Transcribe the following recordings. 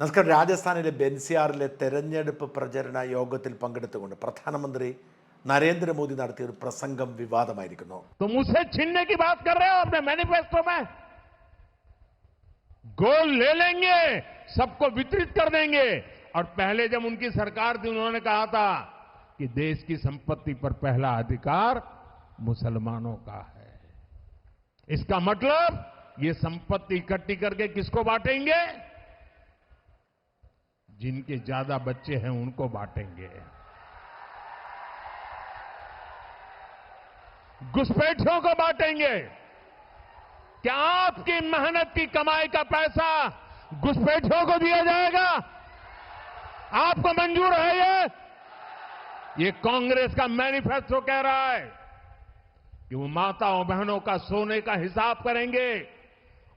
നമസ്കാരം രാജസ്ഥാനിലെ ബെൻസിയാറിലെ തെരഞ്ഞെടുപ്പ് പ്രചരണ യോഗത്തിൽ പങ്കെടുത്തുകൊണ്ട് പ്രധാനമന്ത്രി നരേന്ദ്രമോദി നടത്തിയ ഒരു പ്രസംഗം വിവാദമായിരിക്കുന്നു तुम उसे छीनने की बात कर रहे हो अपने मैनिफेस्टो में गोल ले लेंगे सबको वितरित कर देंगे और पहले जब उनकी सरकार थी उन्होंने कहा था कि देश की संपत्ति पर पहला अधिकार मुसलमानों का है इसका मतलब ये संपत्ति इकट्ठी करके किसको बांटेंगे जिनके ज़्यादा बच्चे हैं उनको बांटेंगे। घुसपैठियों को बांटेंगे। क्या आपकी मेहनत की कमाई का पैसा घुसपैठियों को दिया जाएगा? आपको मंजूर है ये? ये कांग्रेस का मैनिफेस्टो कह रहा है कि वो माताओं बहनों का सोने का हिसाब करेंगे,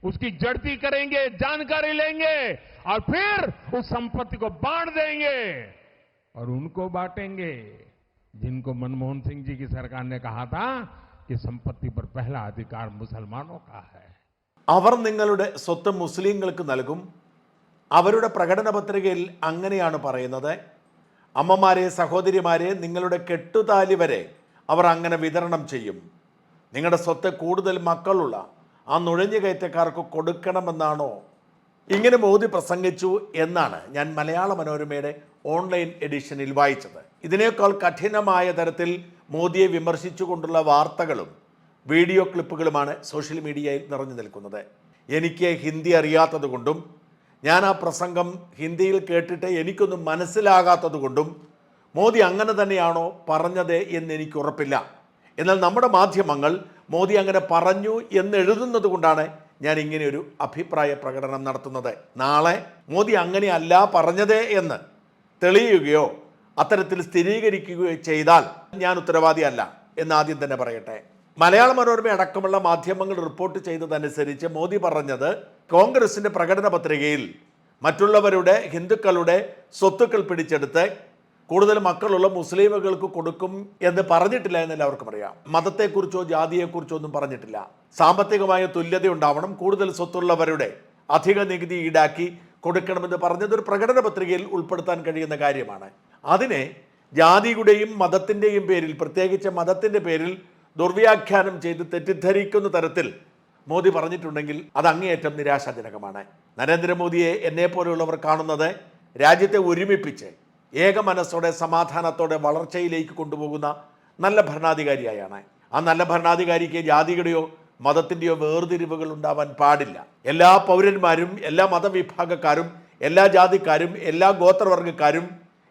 उसकी जड़ती करेंगे, जानकारी लेंगे और फिर उस संपत्ति को बांट देंगे और उनको बांटेंगे जिनको मनमोहन सिंह जी की सरकार ने कहा था कि संपत्ति पर पहला अधिकार मुसलमानों का है അവർ നിങ്ങളുടെ സ്വത്ത് മുസ്ലിങ്ങൾക്ക് നൽകും അവരുടെ പ്രകടന പത്രികയിൽ അങ്ങനെയാണ് പറയുന്നത് അമ്മമാരെ സഹോദരിമാരെ നിങ്ങളുടെ കെട്ടുതാലി വരെ അവർ അങ്ങനെ വിതരണം ചെയ്യും നിങ്ങളുടെ സ്വത്ത് കൂടുതൽ മക്കളുള്ള ആ നുഴഞ്ഞുകയറ്റക്കാർക്ക് കൊടുക്കണമെന്നാണോ ഇങ്ങനെ മോദി പ്രസംഗിച്ചു എന്നാണ് ഞാൻ മലയാള മനോരമയുടെ ഓൺലൈൻ എഡിഷനിൽ വായിച്ചത്. ഇതിനേക്കാൾ കഠിനമായ തരത്തിൽ മോദിയെ വിമർശിച്ചുകൊണ്ടുള്ള വാർത്തകളും വീഡിയോ ക്ലിപ്പുകളുമാണ് സോഷ്യൽ മീഡിയയിൽ നിറഞ്ഞു നിൽക്കുന്നത്. എനിക്ക് ഹിന്ദി അറിയാത്തതുകൊണ്ടും ഞാൻ ആ പ്രസംഗം ഹിന്ദിയിൽ കേട്ടിട്ട് എനിക്കൊന്നും മനസ്സിലാകാത്തതുകൊണ്ടും മോദി അങ്ങനെ തന്നെയാണോ പറഞ്ഞത് എന്ന് എനിക്ക് ഉറപ്പില്ല. എന്നാൽ നമ്മുടെ മാധ്യമങ്ങൾ മോദി അങ്ങനെ പറഞ്ഞു എന്ന് എഴുതുന്നത് കൊണ്ടാണ് ഞാൻ ഇങ്ങനെ ഒരു അഭിപ്രായ പ്രകടനം നടത്തുന്നത്. നാളെ മോദി അങ്ങനെയല്ല പറഞ്ഞത് എന്ന് തെളിയുകയോ അത്തരത്തിൽ സ്ഥിരീകരിക്കുകയോ ചെയ്താൽ ഞാൻ ഉത്തരവാദിയല്ല എന്ന് ആദ്യം തന്നെ പറയട്ടെ. മലയാള മനോരമ അടക്കമുള്ള മാധ്യമങ്ങൾ റിപ്പോർട്ട് ചെയ്തതനുസരിച്ച് മോദി പറഞ്ഞത് കോൺഗ്രസിന്റെ പ്രകടന പത്രികയിൽ മറ്റുള്ളവരുടെ ഹിന്ദുക്കളുടെ സ്വത്തുക്കൾ പിടിച്ചെടുത്ത് കൂടുതൽ മക്കളുള്ള മുസ്ലിമുകൾക്ക് കൊടുക്കും എന്ന് പറഞ്ഞിട്ടില്ല എന്ന് എല്ലാവർക്കും അറിയാം. മതത്തെക്കുറിച്ചോ ജാതിയെക്കുറിച്ചോ ഒന്നും പറഞ്ഞിട്ടില്ല. സാമ്പത്തികമായ തുല്യത ഉണ്ടാവണം കൂടുതൽ സ്വത്തുള്ളവരുടെ അധിക നികുതി ഈടാക്കി കൊടുക്കണമെന്ന് പറഞ്ഞത് ഒരു പ്രകടന പത്രികയിൽ ഉൾപ്പെടുത്താൻ കഴിയുന്ന കാര്യമാണ്. അതിനെ ജാതിയുടെയും മതത്തിന്റെയും പേരിൽ പ്രത്യേകിച്ച് മതത്തിന്റെ പേരിൽ ദുർവ്യാഖ്യാനം ചെയ്ത് തെറ്റിദ്ധരിക്കുന്ന തരത്തിൽ മോദി പറഞ്ഞിട്ടുണ്ടെങ്കിൽ അത് അങ്ങേയറ്റം നിരാശാജനകമാണ്. നരേന്ദ്രമോദിയെ എന്നെ പോലെയുള്ളവർ കാണുന്നത് രാജ്യത്തെ ഒരുമിപ്പിച്ച് ഏക മനസ്സോടെ സമാധാനത്തോടെ വളർച്ചയിലേക്ക് കൊണ്ടുപോകുന്ന നല്ല ഭരണാധികാരിയായാണ്. ആ നല്ല ഭരണാധികാരിക്ക് ജാതിയുടെയോ മതത്തിന്റെയോ വേർതിരിവുകൾ ഉണ്ടാവാൻ പാടില്ല. എല്ലാ പൗരന്മാരും എല്ലാ മതവിഭാഗക്കാരും എല്ലാ ജാതിക്കാരും എല്ലാ ഗോത്രവർഗക്കാരും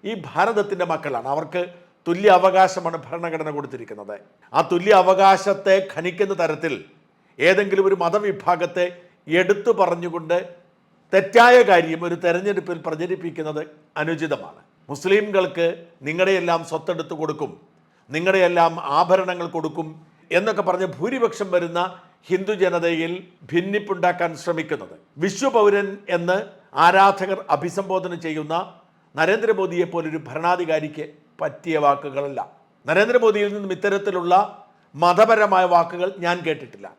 ഈ ഭാരതത്തിന്റെ മക്കളാണ്. അവർക്ക് തുല്യ അവകാശമാണ് ഭരണഘടന കൊടുത്തിരിക്കുന്നത്. ആ തുല്യ അവകാശത്തെ ഖനിക്കുന്ന തരത്തിൽ ഏതെങ്കിലും ഒരു മതവിഭാഗത്തെ എടുത്തു പറഞ്ഞുകൊണ്ട് തെറ്റായ കാര്യം ഒരു തെരഞ്ഞെടുപ്പിൽ പ്രചരിപ്പിക്കുന്നത് അനുചിതമാണ്. മുസ്ലിംകൾക്ക് നിങ്ങളുടെയെല്ലാം സ്വത്തെടുത്ത് കൊടുക്കും നിങ്ങളുടെയെല്ലാം ആഭരണങ്ങൾ കൊടുക്കും എന്നൊക്കെ പറഞ്ഞ് ഭൂരിപക്ഷം വരുന്ന ഹിന്ദു ജനതയിൽ ഭിന്നിപ്പുണ്ടാക്കാൻ ശ്രമിക്കുന്നത്. വിശ്വപൗരൻ എന്ന് ആരാധകർ അഭിസംബോധന ചെയ്യുന്ന നരേന്ദ്രമോദിയെ പോലൊരു ഭരണാധികാരിക്ക് പറ്റിയ വാക്കുകളല്ല. നരേന്ദ്രമോദിയിൽ നിന്നും ഇത്തരത്തിലുള്ള മതപരമായ വാക്കുകൾ ഞാൻ കേട്ടിട്ടില്ല.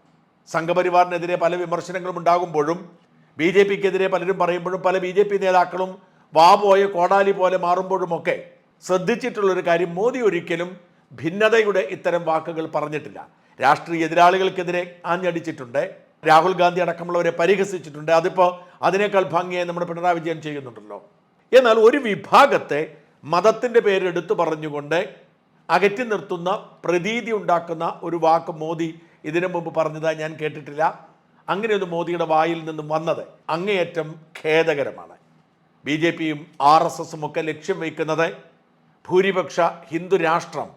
സംഘപരിവാറിനെതിരെ പല വിമർശനങ്ങളും ഉണ്ടാകുമ്പോഴും ബി ജെ പിക്കെതിരെ പലരും പറയുമ്പോഴും പല ബി ജെ പി നേതാക്കളും വാ പോയ കോടാലി പോലെ മാറുമ്പോഴുമൊക്കെ ശ്രദ്ധിച്ചിട്ടുള്ളൊരു കാര്യം മോദി ഒരിക്കലും ഭിന്നതയുടെ ഇത്തരം വാക്കുകൾ പറഞ്ഞിട്ടില്ല. രാഷ്ട്രീയ എതിരാളികൾക്കെതിരെ ആഞ്ഞടിച്ചിട്ടുണ്ട്. രാഹുൽ ഗാന്ധി അടക്കമുള്ളവരെ പരിഹസിച്ചിട്ടുണ്ട്. അതിപ്പോൾ അതിനേക്കാൾ ഭംഗിയായി നമ്മുടെ പിണറായി വിജയൻ ചെയ്യുന്നുണ്ടല്ലോ. എന്നാൽ ഒരു വിഭാഗത്തെ മതത്തിന്റെ പേരെടുത്തു പറഞ്ഞുകൊണ്ട് അകറ്റി നിർത്തുന്ന പ്രതീതി ഉണ്ടാക്കുന്ന ഒരു വാക്ക് മോദി ഇതിനു മുമ്പ് പറഞ്ഞതായി ഞാൻ കേട്ടിട്ടില്ല. അങ്ങനെയൊന്നും മോദിയുടെ വായിൽ നിന്നും വന്നത് അങ്ങേയറ്റം ഖേദകരമാണ്. ബി ജെ പിയും ആർ എസ് എസും ഒക്കെ ലക്ഷ്യം വയ്ക്കുന്നത് ഭൂരിപക്ഷ ഹിന്ദു രാഷ്ട്രം.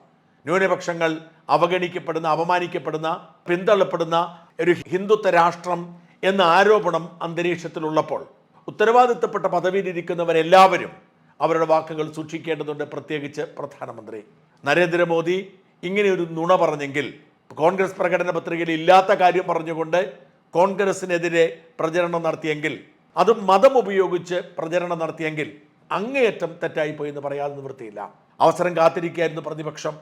ന്യൂനപക്ഷങ്ങൾ അവഗണിക്കപ്പെടുന്ന അപമാനിക്കപ്പെടുന്ന പിന്തള്ളപ്പെടുന്ന ഒരു ഹിന്ദുത്വ രാഷ്ട്രം എന്ന ആരോപണം അന്തരീക്ഷത്തിലുള്ളപ്പോൾ ഉത്തരവാദിത്തപ്പെട്ട പദവിയിലിരിക്കുന്നവരെല്ലാവരും അവരുടെ വാക്കുകൾ സൂക്ഷിക്കേണ്ടതുണ്ട് പ്രത്യേകിച്ച് പ്രധാനമന്ത്രി. നരേന്ദ്രമോദി ഇങ്ങനെ ഒരു നുണ പറഞ്ഞെങ്കിൽ കോൺഗ്രസ് പ്രകടന പത്രികയിൽ ഇല്ലാത്ത കാര്യം പറഞ്ഞുകൊണ്ട് കോൺഗ്രസിനെതിരെ പ്രചരണം നടത്തിയെങ്കിൽ അതും മതം ഉപയോഗിച്ച് പ്രചരണം നടത്തിയെങ്കിൽ അങ്ങേയറ്റം തെറ്റായിപ്പോയി എന്ന് പറയാതെ നിവൃത്തിയില്ല. അവസരം കാത്തിരിക്കുകയായിരുന്നു പ്രതിപക്ഷം.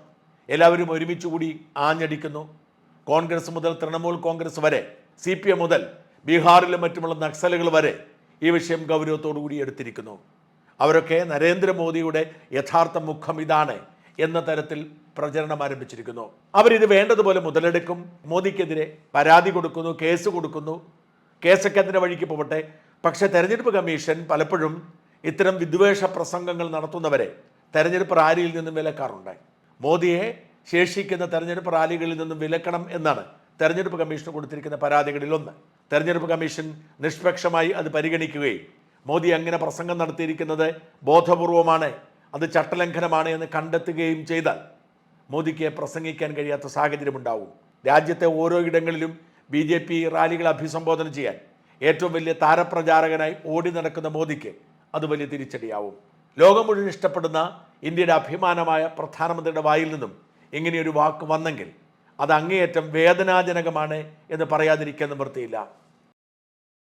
എല്ലാവരും ഒരുമിച്ച് കൂടി ആഞ്ഞടിക്കുന്നു. കോൺഗ്രസ് മുതൽ തൃണമൂൽ കോൺഗ്രസ് വരെ സി പി എം മുതൽ ബീഹാറിലും മറ്റുമുള്ള നക്സലുകൾ വരെ ഈ വിഷയം ഗൗരവത്തോടു കൂടി എടുത്തിരിക്കുന്നു. അവരൊക്കെ നരേന്ദ്രമോദിയുടെ യഥാർത്ഥ മുഖം ഇതാണ് എന്ന തരത്തിൽ പ്രചരണം ആരംഭിച്ചിരിക്കുന്നു. അവരിത് വേണ്ടതുപോലെ മുതലെടുക്കും. മോദിക്കെതിരെ പരാതി കൊടുക്കുന്നു കേസ് കൊടുക്കുന്നു. കേസൊക്കെ അതിന്റെ വഴിക്ക് പോകട്ടെ. പക്ഷേ തെരഞ്ഞെടുപ്പ് കമ്മീഷൻ പലപ്പോഴും ഇത്തരം വിദ്വേഷ പ്രസംഗങ്ങൾ നടത്തുന്നവരെ തെരഞ്ഞെടുപ്പ് റാലിയിൽ നിന്നും വിലക്കാറുണ്ട്. മോദിയെ ശേഷിക്കുന്ന തെരഞ്ഞെടുപ്പ് റാലികളിൽ നിന്നും വിലക്കണം എന്നാണ് തെരഞ്ഞെടുപ്പ് കമ്മീഷന് കൊടുത്തിരിക്കുന്ന പരാതികളിൽ ഒന്ന് തെരഞ്ഞെടുപ്പ് കമ്മീഷൻ നിഷ്പക്ഷമായി അത് പരിഗണിക്കുകയും മോദി അങ്ങനെ പ്രസംഗം നടത്തിയിരിക്കുന്നത് ബോധപൂർവമാണ് അത് ചട്ടലംഘനമാണ് എന്ന് കണ്ടെത്തുകയും ചെയ്താൽ മോദിക്ക് പ്രസംഗിക്കാൻ കഴിയാത്ത സാഹചര്യമുണ്ടാവും. രാജ്യത്തെ ഓരോ ഇടങ്ങളിലും ബി ജെ പി റാലികൾ അഭിസംബോധന ചെയ്യാൻ ഏറ്റവും വലിയ താരപ്രചാരകനായി ഓടി നടക്കുന്ന മോദിക്ക് അത് വലിയ തിരിച്ചടിയാവും. ലോകം മുഴുവൻ ഇഷ്ടപ്പെടുന്ന ഇന്ത്യയുടെ അഭിമാനമായ പ്രധാനമന്ത്രിയുടെ വായിൽ നിന്നും ഇങ്ങനെയൊരു വാക്ക് വന്നെങ്കിൽ അത് അങ്ങേയറ്റം വേദനാജനകമാണ് എന്ന് പറയാതിരിക്കാൻ നിവൃത്തിയില്ല.